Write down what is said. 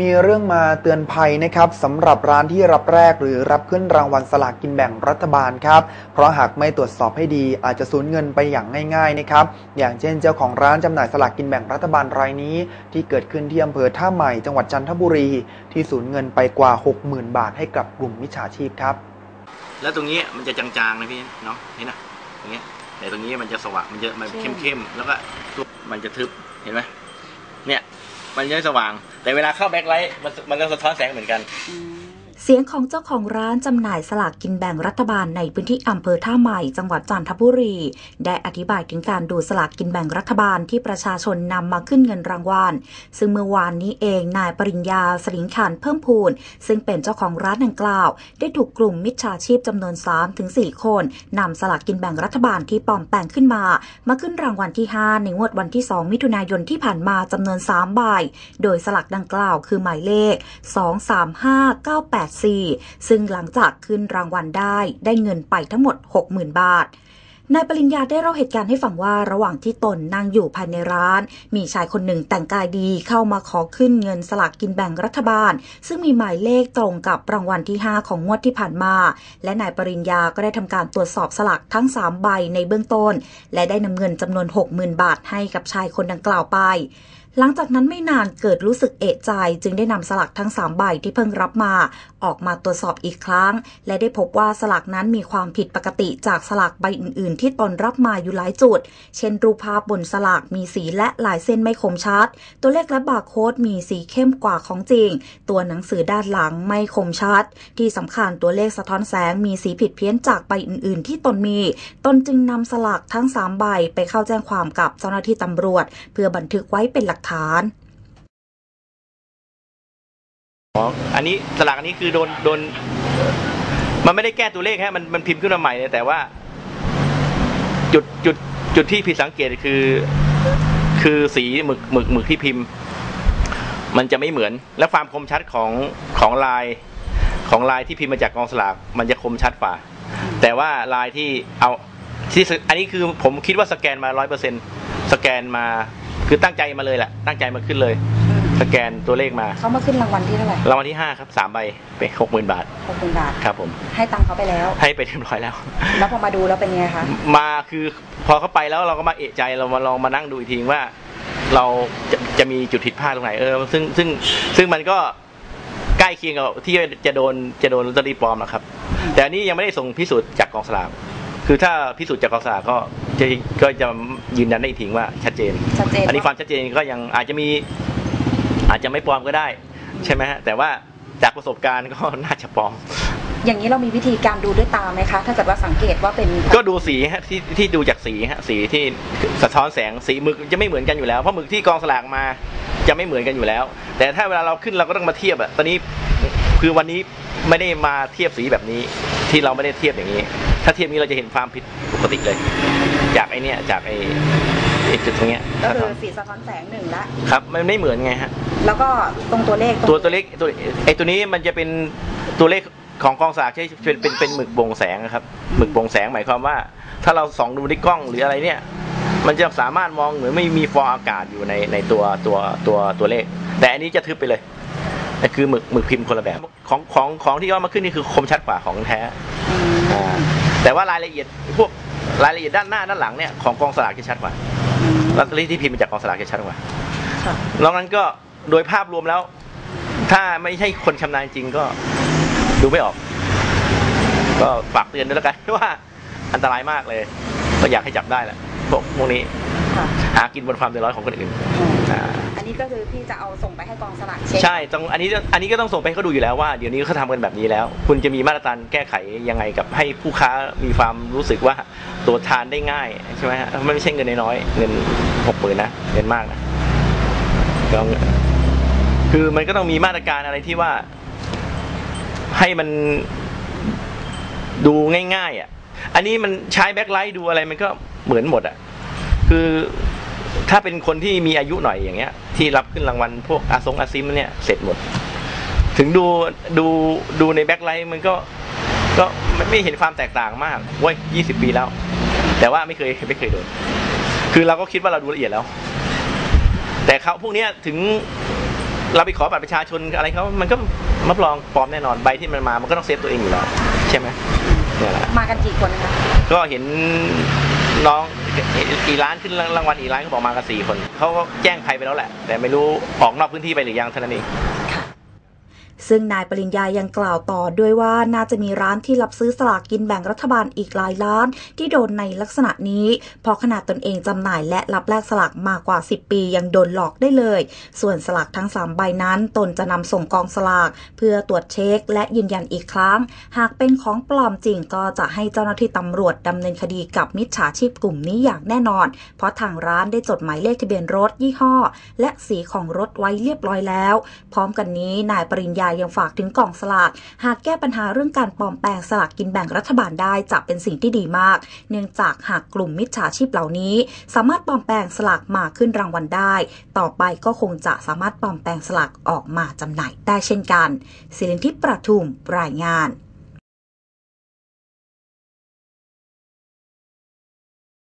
มีเรื่องมาเตือนภัยนะครับสำหรับร้านที่รับแรกหรือรับขึ้นรางวัลสลากกินแบ่งรัฐบาลครับ เพราะหากไม่ตรวจสอบให้ดีอาจจะสูญเงินไปอย่างง่ายๆนะครับอย่างเช่นเจ้าของร้านจำหน่ายสลากกินแบ่งรัฐบาลรายนี้ ที่เกิดขึ้นที่อำเภอท่าใหม่จังหวัดจันทบุรี ที่สูญเงินไปกว่า 60,000 บาทให้กับกลุ่มมิจฉาชีพครับ แล้วตรงนี้มันจะจางๆนะพี่เนาะนี่นะตรงเนี้ยแต่ตรงนี้มันจะสว่างมันจะมันเข้มๆแล้วก็มันจะทึบเห็นไหม มันจะสว่าง แต่เวลาเข้าแบ็คไลท์มันมันจะสะท้อนแสงเหมือนกัน เสียงของเจ้าของร้านจำหน่ายสลากกินแบ่งรัฐบาลในพื้นที่อำเภอท่าใหม่ จังหวัดจันทบุรี ได้อธิบายถึงการดูสลากกินแบ่งรัฐบาลที่ประชาชนนำมาขึ้นเงินรางวัล ซึ่งเมื่อวานนี้เองนายปริญญาสลิงขันเพิ่มพูน ซึ่งเป็นเจ้าของร้านดังกล่าว ได้ถูกกลุ่มมิจฉาชีพจำนวน 3-4 คนนำสลากกินแบ่งรัฐบาลที่ปลอมแปลงขึ้นมา มาขึ้นรางวัลที่ 5 ในงวดวันที่ 2 มิถุนายนที่ผ่านมาจำนวน3ใบโดยสลากดังกล่าว คือหมายเลข8 4ซึ่งหลังจากขึ้นรางวัลได้ได้เงินไปทั้งหมด 60,000 บาทนายปริญญาได้เล่าเหตุการณ์ให้ฟังว่าระหว่างที่ตนนั่งอยู่ภายในร้าน มีชายคนหนึ่งแต่งกายดีเข้ามาขอขึ้นเงินสลากกินแบ่งรัฐบาล ซึ่งมีหมายเลขตรงกับรางวัลที่ 5 ของงวดที่ผ่านมา และนายปริญญาก็ได้ทำการตรวจสอบสลากทั้ง 3 ใบในเบื้องต้น และได้นำเงินจำนวน 60,000 บาทให้กับชายคนดังกล่าวไป หลังจากนั้นไม่นานเกิดรู้สึกเอะใจ จึงได้นำสลากทั้ง 3 ใบที่เพิ่งรับมา ออกมาตรวจสอบอีกครั้ง และได้พบว่าสลากนั้นมีความผิดปกติจากสลากใบอื่น ๆ ที่ตนรับมาอยู่หลายจุด เช่น รูปภาพบนสลากมีสีและลายเส้นไม่คมชัด ตัวเลขและบาร์โค้ดมีสีเข้มกว่าของจริง ตัวหนังสือด้านหลังไม่คมชัด ที่สำคัญตัวเลขสะท้อนแสงมีสีผิดเพี้ยนจากใบอื่น ๆ ที่ตนมี ตนจึงนำสลากทั้ง 3 ใบไปเข้าแจ้งความกับเจ้าหน้าที่ตำรวจ เพื่อบันทึกไว้เป็นหลักฐานอ๋ออันนี้สลากอันนี้คือโดนโดน มันไม่ได้แก้ตัวเลขฮะมันมันพิมพ์ขึ้นมาใหม่เลยแต่ว่า จุดจุดจุดที่ผิดสังเกตคือ คือสีหมึกหมึกหมึกที่พิมพ์ มันจะไม่เหมือน และความคมชัดของของลายของลายที่พิมพ์มาจากกองสลากมันจะคมชัดกว่า แต่ว่าลายที่เอาที่สอันนี้คือผมคิดว่าสแกนมาร้อยเปอร์เซ็นสแกนมา คือตั้งใจมาเลยแหละตั้งใจมาขึ้นเลย สแกนตัวเลขมาเขามาขึ้นรางวัลที่เท่าไหร่รางวัลที่ห้าครับสามใบเป็นหกหมื่นบาทหกพันบาทครับผมให้ตังค์เขาไปแล้ว ให้ไปเรียบร้อยแล้ว แล้วพอมาดูแล้วเป็นไงคะมาคือพอเขาไปแล้วเราก็มาเอะใจเรามาลองมานั่งดูอีกทีว่า เราจะจะมีจุดผิดพลาดตรงไหนเออซึ่งซึ่งซึ่งมันก็ใกล้เคียงกับที่จะโดนจะโดนลอตเตอรี่ปลอมนะครับ แต่อันนี้ยังไม่ได้ส่งพิสูจน์จากกองสลากคือถ้าพิสูจน์จากกองสลากก็ จะก็จะยืนยันได้อีกทีว่าชัดเจน ชัดเจน อันนี้ความชัดเจนก็ยังอาจจะมีอาจจะไม่ปลอมก็ได้ ใช่ไหมฮะแต่ว่าจากประสบการณ์ก็น่าจะปลอม อย่างนี้เรามีวิธีการดูด้วยตาไหมคะ ถ้าเกิดว่าสังเกตว่าเป็นก็ดูสีฮะที่ที่ดูจากสีฮะสีที่สะท้อนแสงสีหมึกจะไม่เหมือนกันอยู่แล้วเพราะหมึกที่กองสลากมาจะไม่เหมือนกันอยู่แล้ว แต่ถ้าเวลาเราขึ้นเราก็ต้องมาเทียบอะตอนนี้คือวันนี้ไม่ได้มาเทียบสีแบบนี้ ที่เราไม่ได้เทียบอย่างนี้ ถ้าเทียบนี้เราจะเห็นความผิดปกติเลย จากไอเนี้ยจากไอไอจุดตรงเนี้ยก็คือสีสะท้อนแสงหนึ่งละครับมันไม่เหมือนไงฮะแล้วก็ตรงตัวเลขรงตัวตัวเล็กตัวไอตัวนี้มันจะเป็นตัวเลขของกองสลากที่เป็นเป็นเป็นหมึกบ่งแสงนะครับหมึกบ่งแสงหมายความว่า ถ้าเราส่องดูที่กล้องหรืออะไรเนี่ยมันจะสามารถมองเหมือนไม่มีฟองอากาศอยู่ในในตัวตัวตัวตัวเลข แต่อันนี้จะทึบไปเลยแต่คือหมึกหมึกพิมพ์คนละแบบของของของที่เอามาขึ้นนี่คือคมชัดกว่าของแท้อืมอ่า แต่ว่ารายละเอียดพวกรายละเอียดด้านหน้าด้านหลังเนี่ยของกองสลากจะชัดกว่าอืมลอตเตอรี่ที่พิมพ์มาจากกองสลากจะชัดกว่าค่ะนอกนั้นก็โดยภาพรวมแล้ว ถ้าไม่ใช่คนชำนาญจริงก็ดูไม่ออก ก็ฝากเตือนด้วยแล้วกันว่าอันตรายมากเลย ก็อยากให้จับได้แหละพวกพวกนี้ค่ะหากินบนความเดือดร้อนของคนอื่นอืมอ่าอั นี้ก็คือพี่จะเอาส่งไปให้กองสลากเช็คใช่ต้องอันนี้อันนี้ก็ต้องส่งไปให้เขาดูอยู่แล้วว่าเดี๋ยวนี้เขาทำกันแบบนี้แล้ว คุณจะมีมาตรการแก้ไขยังไงกับให้ผู้ค้ามีความรู้สึกว่าตัวทานได้ง่ายใช่ไหมฮะไม่ใช่เงินน้อยเงินหกหมื่นนะเงินมากนะก็คือมันก็ต้องมีมาตรการอะไรที่ว่า ให้มันดูง่ายๆอะ อันนี้มันใช้แบ็คไลท์ดูอะไรมันก็เหมือนหมดอะ คือ ถ้าเป็นคนที่มีอายุหน่อยอย่างเงี้ย ที่รับขึ้นรางวัลพวกอาซงอาซิมเนี่ยเสร็จหมด ถึงดูดูดูในแบ็คไลท์มันก็ก็ไม่ไม่เห็นความแตกต่างมากเว้ยยี่สิบปีแล้ว แต่ว่าไม่เคยไม่เคยโดน คือเราก็คิดว่าเราดูละเอียดแล้ว แต่เขาพวกเนี้ยถึงเราไปขอบัตรประชาชนอะไรเขามันก็รับรองปลอมแน่นอนใบที่มันมา มันก็ต้องเซฟตัวเองอยู่แล้วใช่ไหมเนี่ยแหละมากันกี่คนนะคะก็เห็น น้องอีร้านขึ้นรางวัลอีร้านเขาบอกมากันสี่คนเขาก็แจ้งภัยไปแล้วแหละ แต่ไม่รู้ออกนอกพื้นที่ไปหรือยังเท่านั้นเอง ซึ่งนายปริญญายังกล่าวต่อด้วยว่าน่าจะมีร้านที่รับซื้อสลากกินแบ่งรัฐบาลอีกหลายร้าน ที่โดนในลักษณะนี้ เพราะขนาดตนเองจำหน่ายและรับแลกสลากมากกว่า 10 ปียังโดนหลอกได้เลย ส่วนสลากทั้ง 3 ใบนั้น ตนจะนำส่งกองสลาก เพื่อตรวจเช็ค และยืนยันอีกครั้ง หากเป็นของปลอมจริงก็จะให้เจ้าหน้าที่ตำรวจดำเนินคดีกับมิจฉาชีพกลุ่มนี้อย่างแน่นอน เพราะทางร้านได้จดหมายเลขทะเบียนรถยี่ห้อ และสีของรถไว้เรียบร้อยแล้ว พร้อมกันนี้นายปริญญายังฝากถึงกล่องสลาก หากแก้ปัญหาเรื่องการปลอมแปลงสลากกินแบ่งรัฐบาลได้จะเป็นสิ่งที่ดีมาก เนื่องจากหากกลุ่มมิจฉาชีพเหล่านี้ สามารถปลอมแปลงสลากมาขึ้นรางวัลได้ ต่อไปก็คงจะสามารถปลอมแปลงสลากออกมาจำหน่ายได้เช่นกันศิรินทิปประทุมรายงาน